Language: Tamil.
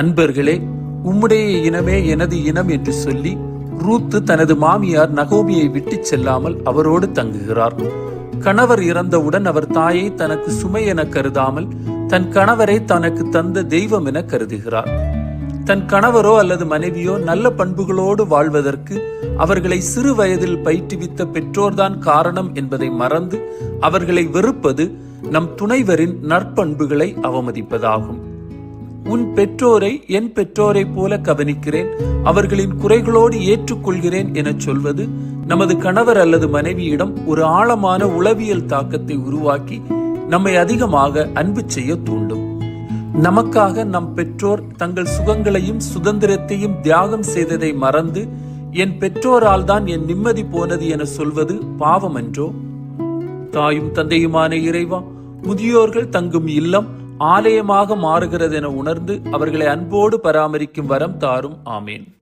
அன்பர்களே உம்முடைய இனமே எனது இனம் என்று சொல்லி ரூத்து தனது மாமியார் நகோமியை விட்டுச் செல்லாமல் அவரோடு தங்குகிறார். கணவர் இறந்தவுடன் அவர் தாயை தனக்கு சுமை என கருதாமல் தன் கணவரை தனக்கு தந்த தெய்வம் என கருதுகிறார். தன் கணவரோ அல்லது மனைவியோ நல்ல பண்புகளோடு வாழ்வதற்கு அவர்களை சிறு வயதில் பயிற்றுவித்த பெற்றோர்தான் காரணம் என்பதை மறந்து அவர்களை வெறுப்பது நம் துணைவரின் நற்பண்புகளை அவமதிப்பதாகும். உன் பெற்றோரை என் பெற்றோரைப் போல கவனிக்கிறேன். அவர்களின் குறைகளோடு ஏற்றுக்கொள்கிறேன் எனச் சொல்வது நமது கணவர் அல்லது மனைவியிடம் ஒரு ஆழமான உளவியல் தாக்கத்தை உருவாக்கி நம்மை அதிகமாக அன்பு செய்ய தூண்டும். நமக்காக நம் பெற்றோர் தங்கள் சுகங்களையும் சுதந்திரத்தையும் தியாகம் செய்ததை மறந்து என் பெற்றோரால் தான் என் நிம்மதி போனது என சொல்வது பாவமன்றோ? தாயும் தந்தையுமான இறைவா முதியோர்கள் தங்கும் இல்லம் ஆலயமாக மாறுகிறது என உணர்ந்து அவர்களை அன்போடு பராமரிக்கும் வரம் தாரும். ஆமேன்.